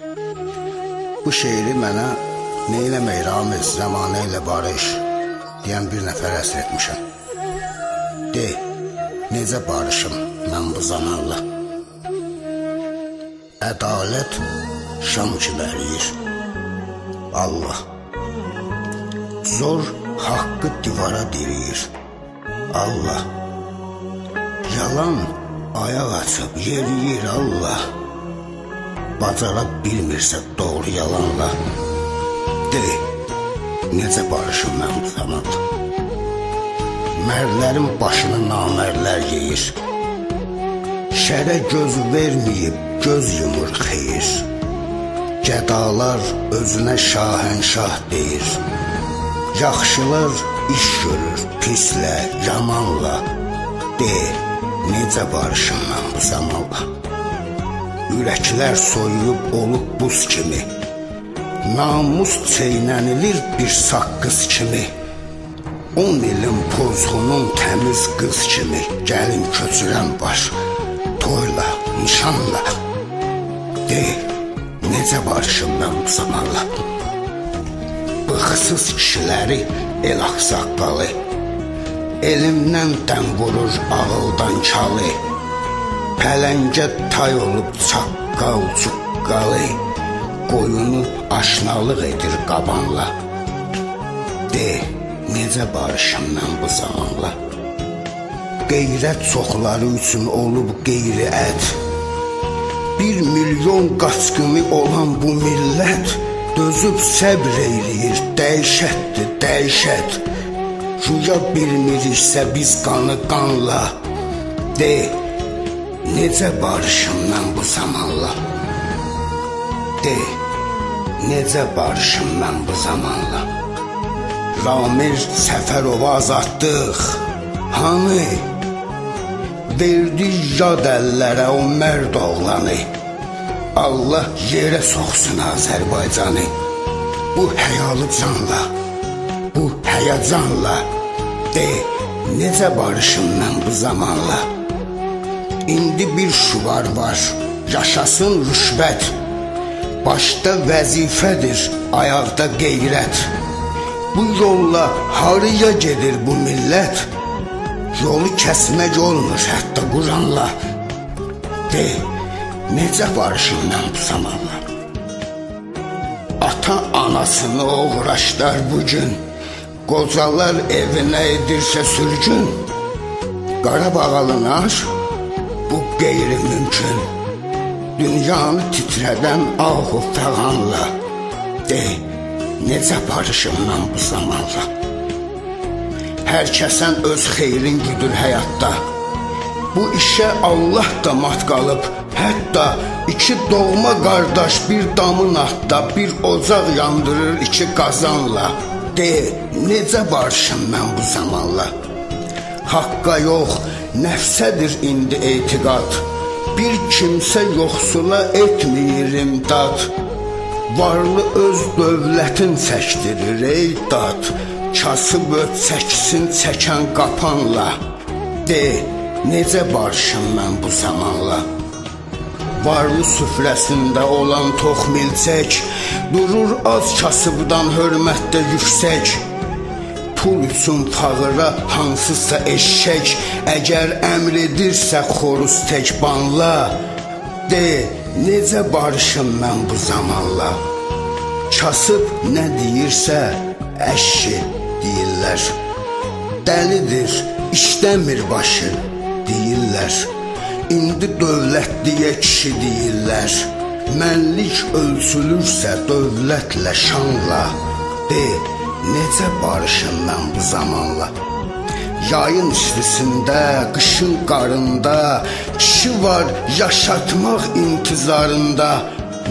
Bu şeiri mənə Neyləmək Ramiz zamanı ilə barış deyən bir nəfər əsr etmişəm. De, necə barışım mən bu zamanla? Ədalət şam kimi əriyir. Allah Zor haqqı divara diriyir. Allah Yalan ayaq açıb yeriyir Allah Bacara bilmirsə doğru yalanla De, necə barışım mən bu zamanla Mərlərin başını namərlər yeyir. Şərə göz verməyib göz yumur xeyir. Gədalar özünə şahənşah deyir. Yaxşılar iş görür pislə, yamanla. De, necə barışım mən bu zamanla Ürəklər soyuyub olub buz kimi. Namus çeynənilir bir saqqız kimi. On ilin pozğunun təmiz qız kimi. Gəlin köçürən baş. Toyla, nişanla. De, necə barışım mən bu zamanla? Bıxsız kişiləri el axsaqqalı Elimdən dən vurur ağıldan çalı Pələngə tay olub çaqqal çuqqalı Qoyunu aşnalıq edir qabanla. De, necə barışım mən bu zamanla? Qeyrət çoxları üçün olub qeyri ət Bir milyon qaçqını olan bu millət Dözüb səbr eyləyir, dəhşətdir, dəhşət. Rüya bilmiriksə biz qanı qanla. De, necə barışım mən bu zamanla De, necə barışım mən bu zamanla Ramir Səfərova azadlıq Hani? Verdi yad əllərə o mərd oğlanı. Allah yerə soxsun Azərbaycanı. Bu həyalı canla Bu həyacanla De, necə barışım mən bu zamanla İndi bir şuvar var Yaşasın rüşvət Başda vəzifədir, ayaqda qeyrət. Bu yolla harıya gedir bu millət? Yolu kəsmək olmur hətta Quranla. De, necə barışım mən bu zamanla? Ata anasını uğraşlar bugün. Qocalar evinə edirsə sürgün. Qarabağ qeyri mümkün. Dünyanı titrədən ahu fəğanla De, necə barışım mən bu zamanla? Hər kəsən öz xeyrin güdür həyatda. Bu işə Allah da mat qalıb. Hətta iki doğma qardaş bir damın atda Bir ocaq yandırır iki qazanla. De, necə barışım mən bu zamanla? Haqqa yox, nəfsədir indi etiqad Bir kimsə yoxsula etmir imdad Varlı öz dövlətin çəkdirir ey dad Kasıb öt çəksin çəkən qapanla. De, necə barışım mən bu zamanla? Varlı süfrəsində olan tox milçək Durur az kasıbdan hörmətdə yüksək Pul üçün fağıra hansısa eşşək Əgər əmr edirsə xoruz tək banla De, necə barışım mən bu zamanla? Kasıb nə deyirsə əşşi deyirlər. Dəlidir, işləmir başı deyirlər. İndi dövlətliyə kişi deyirlər. Mənlik ölçülürsə dövlətlə şanla De, necə barışım mən bu zamanla? Yayın istisində, qışın qarında Kişi var yaşatmaq intizarında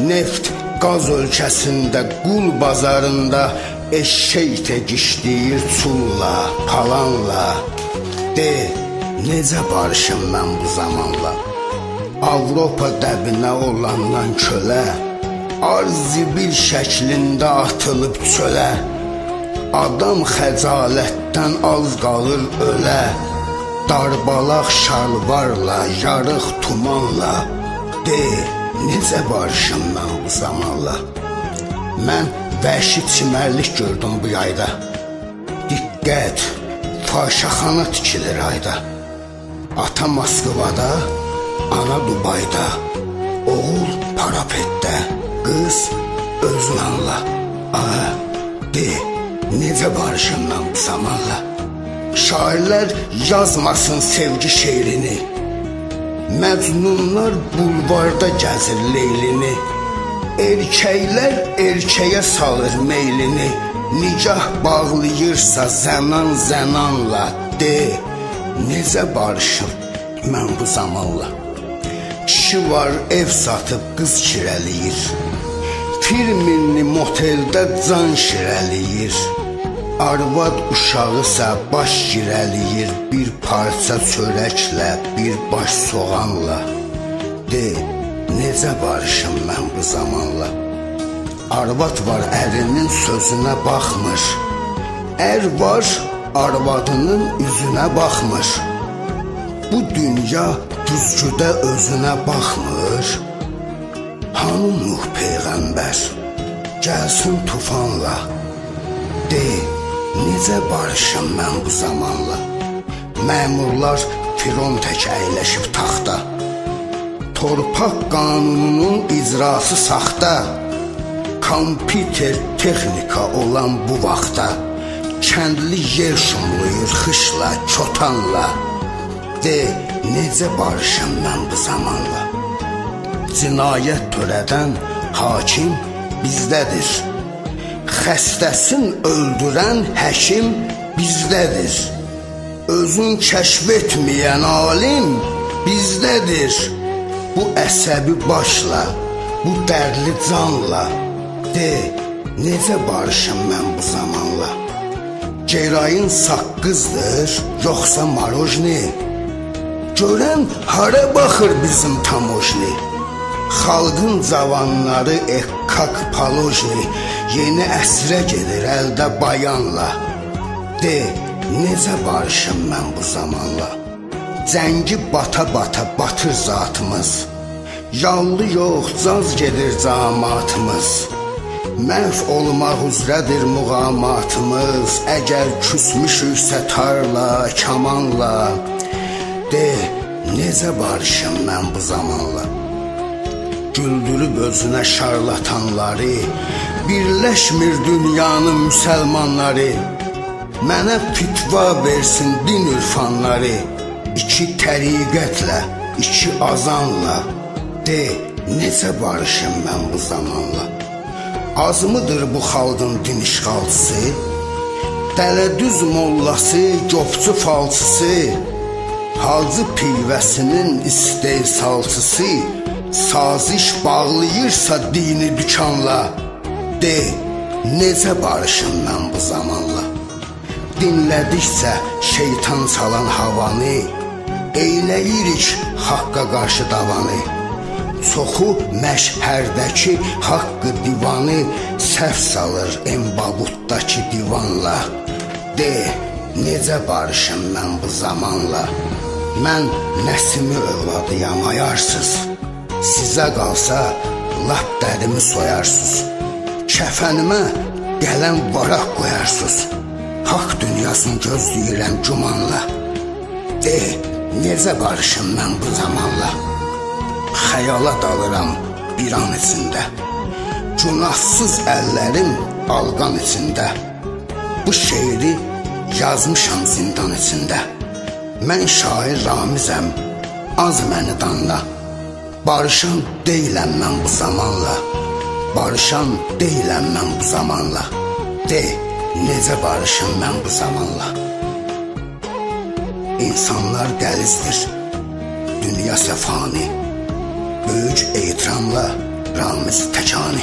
Neft, qaz ölkəsində, qul bazarında Eşşək tək işləyir çulla, palanla. De, necə barışım mən bu zamanla? Avropa dəbinə olandan kölə Arzibil şəklində atılıb çölə Adam xəcalətdən az qalır ölə Darbalaq şalvarla, yarıq tumanla De, necə barışım mən bu zamanla? Mən vəhşi çimərlik gördüm bu yayda. Diqqət, faşaxana tikilir ayda. Ata Moskvada, ana Dubayda, oğul parapetdə, qız özünanla. Aha, de, mən bu zamanla? Şairlər yazmasın sevgi şeirini. Məcnunlar bulvarda gəzir leylini. Erkəklər erkəyə salır meylini. Nicah bağlayırsa zənan zənanla de, necə barışım mən bu zamanla? Kişi var ev satıb qız kirəliyir. Firminli moteldə can şirəliyir. Arvad uşağısa baş girəliyir bir parça çörəklə, bir baş soğanla. De, necə barışım mən bu zamanla? Arvad var ərinin sözünə baxmır. Ər var arvadının üzünə baxmır. Bu dünya güzgüdə özünə baxmır. Hanı Nuh peyğəmbər gəlsin tufanla. De, necə barışım mən bu zamanla? Məmurlar firon tək əyləşib taxta. Torpaq qanununun icrası saxta. Kompüter texnika olan bu vaxtda kəndli yer şumluyur xışla, çotanla. De, necə barışım mən bu zamanla? Cinayət törədən hakim bizdədir. Xəstəsin öldürən həkim bizdədir. Özün kəşf etməyən alim bizdədir. Bu əsəbi başla, bu dərdli canla de, necə barışım mən bu zamanla? Cerayın saqqızdır, yoxsa marojni? Görən hara baxır bizim tamojni? Xalqın cavanları ekkak palojni yeni əsrə gedir əldə bayanla. De, necə barışım mən bu zamanla? Cəngi bata-bata batır zatımız. Yallı yox, caz gedir camatımız. Məhv olmaq üzrədir muğamatımız. Əgər küsmüşüksə tarla, kamanla. De, necə barışım mən bu zamanla? Güldürüb özünə şarlatanları, birləşmir dünyanın müsəlmanları. Mənə fitva versin din ürfanları, iki təriqətlə, iki azanla. De, necə barışım mən bu zamanla? Azmıdır bu xalqın din işğalçısı? Dələdüz mollası, gopçu falçısı, Hacı pivəsinin istehsalçısı, saziş bağlayırsa dini dükanla de necə barışım bu zamanla. Dinlədikcə şeytan çalan havanı eyləyirik haqqa qarşı davanı. Çoxu məşhərdəki haqqı divanı səhv salır embabutdakı divanla. De necə barışım bu zamanla. Mən Nəsimi övladıyam ayarsız Sizə qalsa lap dərimi soyarsınız. Kəfənimə qələm varaq qoyarsınız. Haqq dünyasını gözləyirəm gümanla. De, necə barışım mən bu zamanla? Xəyala dalıram bir an içində. Günahsız əllərim alqan içində. Bu şeiri yazmışam zindan içində. Mən şair Ramizəm, az məni danla. Barışan deyiləm mən bu zamanla. Barışan deyiləm mən bu zamanla. De, necə barışım mən bu zamanla? İnsanlar dəlizdir. Dünya səfani. Böyük ehtiramla Ramiz Təkani.